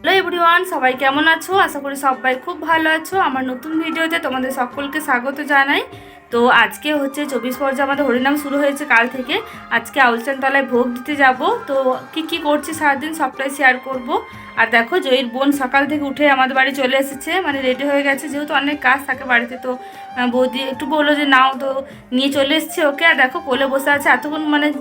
Hello everyone, সবাই কেমন আছো? আশা করি সবাই খুব ভালো আছো। আমার নতুন ভিডিওতে তোমাদের সকলকে স্বাগত জানাই। তো আজকে হচ্ছে চব্বিশ পর্যায়ে আমাদের হরিনাম শুরু হয়েছে কাল থেকে। আজকে আউলচান তলায় ভোগ দিতে যাব। তো কি কি করছি সারাদিন সবটাই শেয়ার করব। আর দেখো জয়ীর বোন সকাল থেকে উঠে আমাদের বাড়ি চলে এসেছে। মানে রেডি হয়ে গেছে, যেহেতু অনেক কাজ থাকে বাড়িতে, তো বৌদি একটু বলল যে, নাও তো, নিয়ে চলে এসেছে ওকে। আর দেখো, কোলে বসে আছে। এতক্ষণ মানে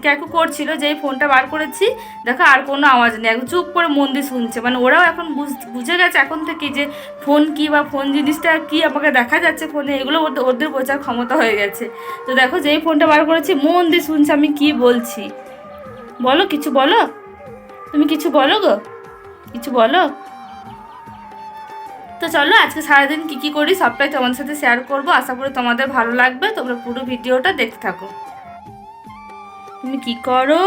ক্যাকু করছিল যেই ফোনটা বার করেছি, দেখো আর কোনো আওয়াজ নেই। একদম চুপ করে মন দিয়ে শুনছে। মানে ওরাও এখন বুঝ- গেছে এখন থেকে যে, ফোন কি বা ফোন জিনিসটা কি আমাকে দেখা যাচ্ছে ফোনে, এগুলো ওদের বোঝার ক্ষমতা হয়ে গেছে। তো দেখো যেই ফোনটা বার করেছি, মন দিয়ে শুনছে আমি কি বলছি। বলো, কিছু বলো? তুমি কিছু বলো গো? কিছু বলো? তো চলো, আজকে সারাদিন কি কি করি সবটাই তোমাদের সাথে শেয়ার করব। আশা করি তোমাদের ভালো লাগবে। তোমরা পুরো ভিডিওটা দেখতে থাকো। তুমি কি করো?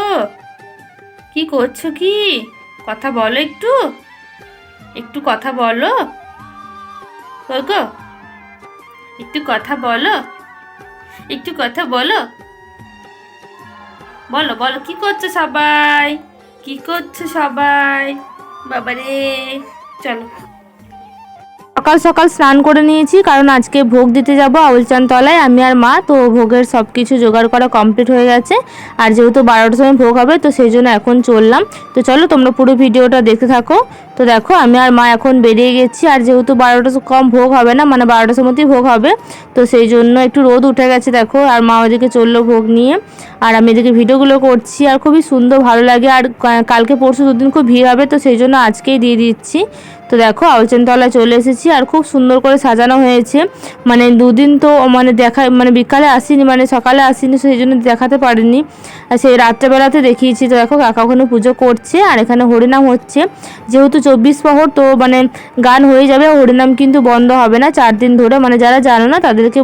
কি করছ কি? কথা বলো একটু। একটু কথা বলো। গো একটু কথা বলো। একটু কথা বলো। বলো বলো, কি করছ সবাই? কি করছ সবাই? বাবারে, চলো। সকাল সকাল স্নান করে নিয়েছি, কারণ আজকে ভোগ দিতে যাব আউলচান তলায় আমি আর মা, তো ভোগের সব কিছু জোগাড় করা কমপ্লিট হয়ে গেছে। আর যেহেতু বারোটার সময় ভোগ হবে, তো সেই জন্য এখন চললাম। তো চলো তোমরা পুরো ভিডিওটা দেখতে থাকো। তো দেখো, আমি আর মা এখন বেরিয়ে গেছি, আর যেহেতু বারোটা কম ভোগ হবে না মানে বারোটার সময়তেই ভোগ হবে, তো সেই জন্য একটু রোদ উঠে গেছে, দেখো। আর মা ওদিকে চলল ভোগ নিয়ে। আর আমি এদিকে ভিডিওগুলো করছি, আর খুবই সুন্দর ভালো লাগে। আর কালকে পরশু দুদিন খুব ভিড় হবে, তো সেই জন্য আজকেই দিয়ে দিচ্ছি। তো দেখো আউচেনতলায় চলে এসেছি আর খুব সুন্দর করে সাজানো হয়েছে। মানে দুদিন তো মানে দেখা মানে বিকালে আসিনি মানে সকালে আসিনি, সেই জন্য দেখাতে পারিনি। আর সেই রাত্রেবেলাতে দেখিয়েছি, তো দেখো, কাকা ওখানে পুজো করছে আর এখানে হরিনাম হচ্ছে। যেহেতু চব্বিশ প্রহর তো মানে গান হয়ে যাবে, হরিনাম কিন্তু বন্ধ হবে না, চার দিন ধরে। মানে যারা জানো না, তাদেরকে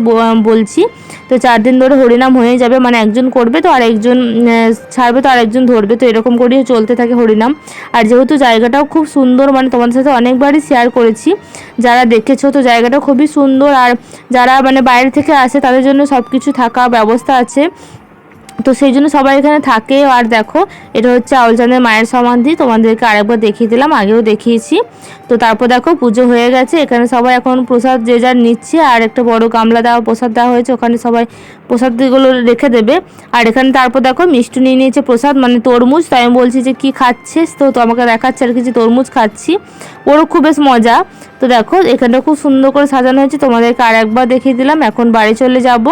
বলছি, তো চার দিন ধরে হরিনাম হয়ে যাবে মানে একজন করবে তো আর একজন ছাড়বে তো আর একজন ধরবে, তো এরকম করেই চলতে থাকে হরিনাম। আর যেহেতু জায়গাটাও খুব সুন্দর মানে তোমাদের সাথে অনেকবারই শেয়ার করেছি। যারা দেখেছ তো জায়গাটা খুবই সুন্দর আর যারা মানে বাইরে থেকে আসে তাদের জন্য সব কিছু থাকা ব্যবস্থা আছে। তো সেই জন্য সবাই এখানে থাকে। আর দেখো, এটা হচ্ছে আউলচাঁদের মায়ের সমাধি। তোমাদেরকে আরেকবার দেখিয়ে দিলাম, আগেও দেখিয়েছি। তো তারপর দেখো, পুজো হয়ে গেছে। এখানে সবাই এখন প্রসাদ যে যার নিচ্ছে, আর একটা বড় গামলা দেওয়া, প্রসাদ দেওয়া হয়েছে। ওখানে সবাই প্রসাদগুলো রেখে দেবে। আর এখানে তারপর দেখো, মিষ্টি নিয়ে নিয়েছে প্রসাদ মানে তরমুজ। তাই আমি বলছি যে, কি খাচ্ছিস? তো তো আমাকে দেখাচ্ছে, আর কিছু তরমুজ খাচ্ছি। ওরও খুব বেশ মজা। তো দেখো, এখানটা খুব সুন্দর করে সাজানো হয়েছে। তোমাদেরকে আর একবার দেখিয়ে দিলাম। এখন বাড়ি চলে যাব।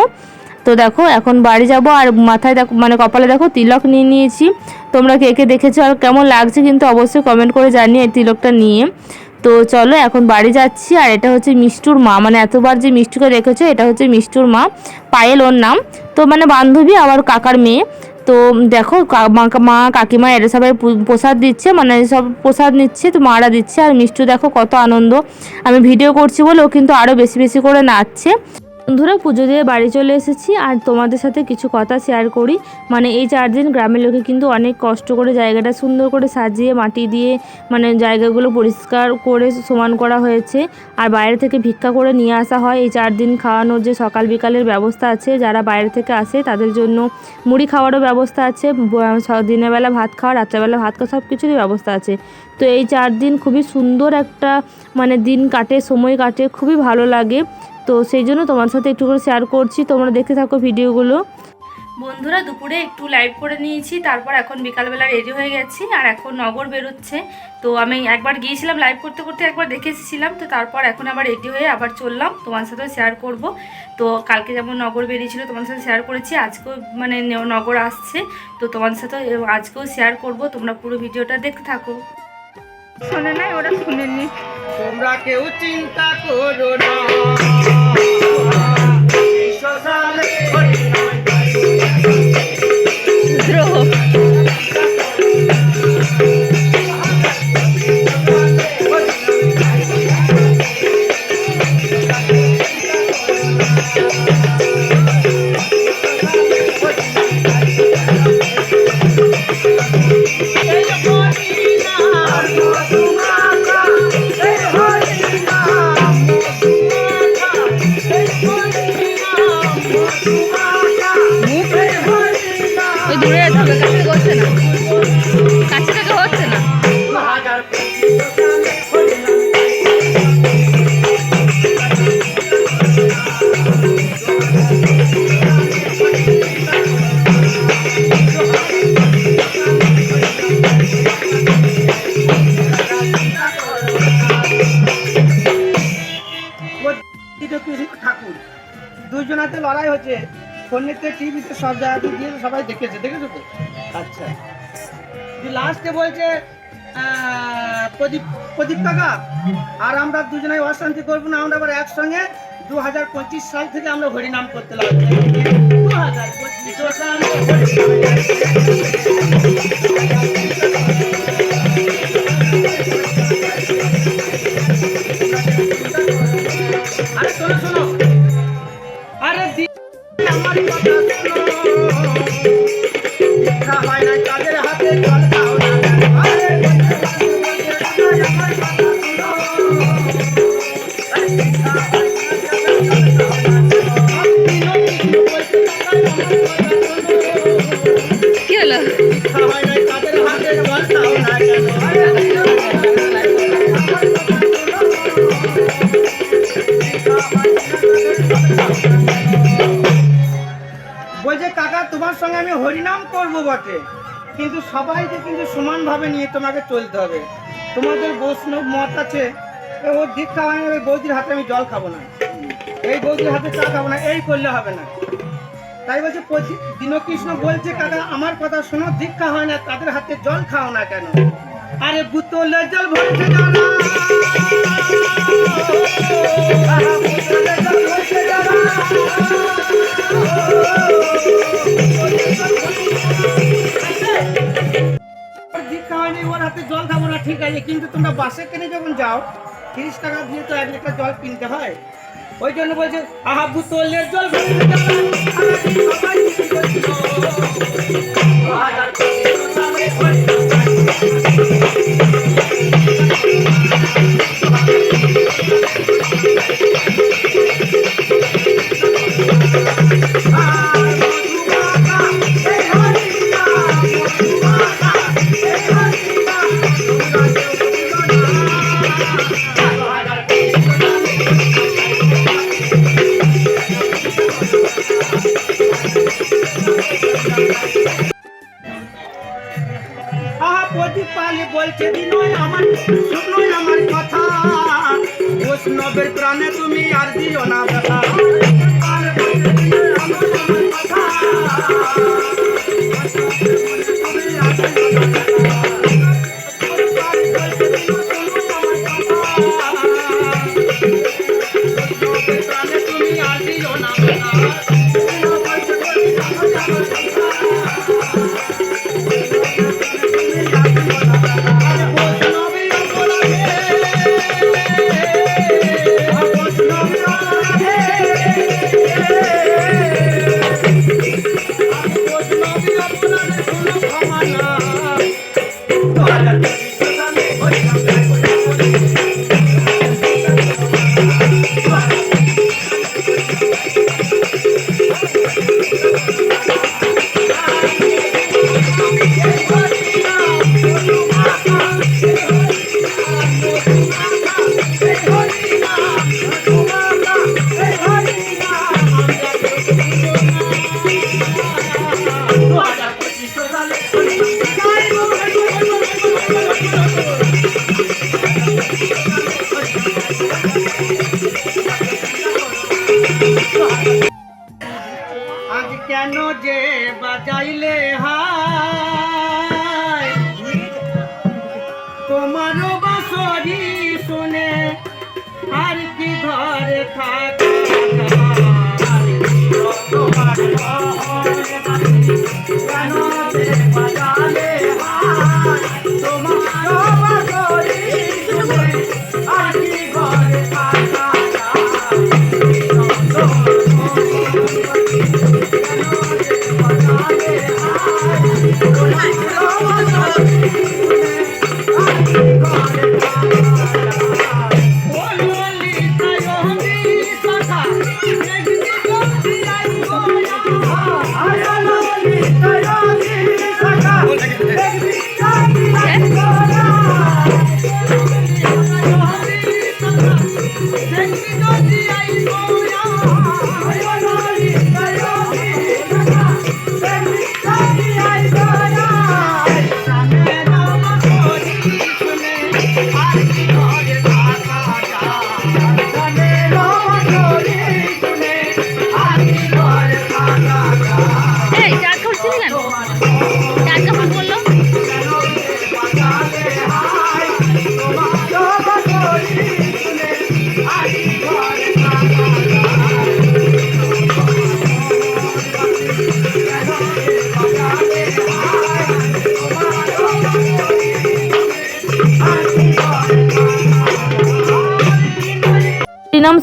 তো দেখো, এখন বাড়ি যাব আর মাথায় দেখো মানে কপালে দেখো তিলক নিয়ে নিয়েছি। তোমরা কে কে দেখেছ আর কেমন লাগছে কিন্তু অবশ্যই কমেন্ট করে জানিয়ে এই তিলকটা নিয়ে। তো চলো, এখন বাড়ি যাচ্ছি আর এটা হচ্ছে মিষ্টুর মা। মানে এতবার যে মিষ্টুকে রেখেছো এটা হচ্ছে মিষ্টুর মা। পায়েল ওর নাম। তো মানে বান্ধবী আবার কাকার মেয়ে। তো দেখো মা কাকিমা এরা সবাই প্রসাদ দিচ্ছে মানে সব প্রসাদ নিচ্ছে, তো মারা দিচ্ছে। আর মিষ্টু দেখো কত আনন্দ। আমি ভিডিও করছি বলে ও কিন্তু আরও বেশি বেশি করে নাচছে। বন্ধুরা, পুজো দিয়ে বাড়ি চলে এসেছি আর তোমাদের সাথে কিছু কথা শেয়ার করি। মানে এই চার দিন গ্রামের লোকে কিন্তু অনেক কষ্ট করে জায়গাটা সুন্দর করে সাজিয়ে, মাটি দিয়ে মানে জায়গাগুলো পরিষ্কার করে সমান করা হয়েছে। আর বাইরে থেকে ভিক্ষা করে নিয়ে আসা হয়। এই চার দিন খাওয়ানোর যে সকাল বিকালের ব্যবস্থা আছে, যারা বাইরে থেকে আসে তাদের জন্য মুড়ি খাওয়ারও ব্যবস্থা আছে। দিনের বেলা ভাত খাওয়া রাত্রেবেলা ভাত খাওয়া সব কিছুরই ব্যবস্থা আছে। তো এই চার দিন খুবই সুন্দর একটা মানে দিন কাটে, সময় কাটে, খুবই ভালো লাগে। তো সেই জন্য তোমার সাথে একটু করে শেয়ার করছি। তোমরা দেখতে থাকো ভিডিওগুলো। বন্ধুরা, দুপুরে একটু লাইভ করে নিয়েছি, তারপর এখন বিকালবেলা রেডি হয়ে গেছি আর এখন নগর বেরোচ্ছে। তো আমি একবার গিয়েছিলাম লাইভ করতে করতে একবার দেখে এসেছিলাম, তো তারপর এখন আবার রেডি হয়ে আবার চললাম। তোমার সাথে শেয়ার করব। তো কালকে যেমন নগর বেরিয়েছিল, তোমার সাথে শেয়ার করেছি। আজকেও মানে নগর আসছে, তো তোমার সাথে আজকেও শেয়ার করব। তোমরা পুরো ভিডিওটা দেখতে থাকো। শোনে নাই? ওরা শুনেনি। তোমরা কেউ চিন্তা করো না। দুজনাতে লড়াই হচ্ছে। ফোনেতে টিভিতে সব জায়গাতে দিয়ে সবাই দেখেছে দেখেছ তো? আচ্ছা। লাস্টে বলছে প্রদীপ প্রদীপ কাকা আর আমরা দুজনাই অশান্তি করব না আমরা আবার একসঙ্গে দু হাজার পঁচিশ সাল থেকে আমরা হরিনাম করতে লাগবো। দু হাজার পঁচিশ আরে শোনো। আমার কথা হরিনাম করব বটে। কিন্তু সবাইকে কিন্তু সমানভাবে নিয়ে তোমাকে চলতে হবে। তোমাদের বৈষ্ণব মত আছে ও দীক্ষা হয় না বৌদির হাতে আমি জল খাব না। এই বৌদির হাতে চা খাব না, এই করলে হবে না। তাই বলছে দীনকৃষ্ণ বলছে, কাকা, আমার কথা শোনো, দীক্ষা হয় না, তাদের হাতে জল খাও না কেন? আরে বুতলে জল ভরছে যারা জল খাব না, ঠিক আছে, কিন্তু তোমরা বাসে কিনে যখন যাও, তিরিশ টাকা দিয়ে তো এক লিটার জল কিনতে হয়। ওই জন্য বলছে, আহা, বুতলের জল 嗨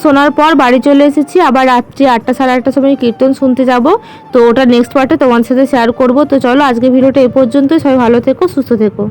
শোনার পর বাড়ি চলে এসেছি। আবার রাত্রি আটটা সাড়ে আটটার সময় কীর্তন শুনতে যাব। তো ওটা নেক্সট পার্টে তোমার সাথে শেয়ার করব। তো চলো আজকে ভিডিওটা এ পর্যন্তই। সবাই ভালো থেকো, সুস্থ থেকো।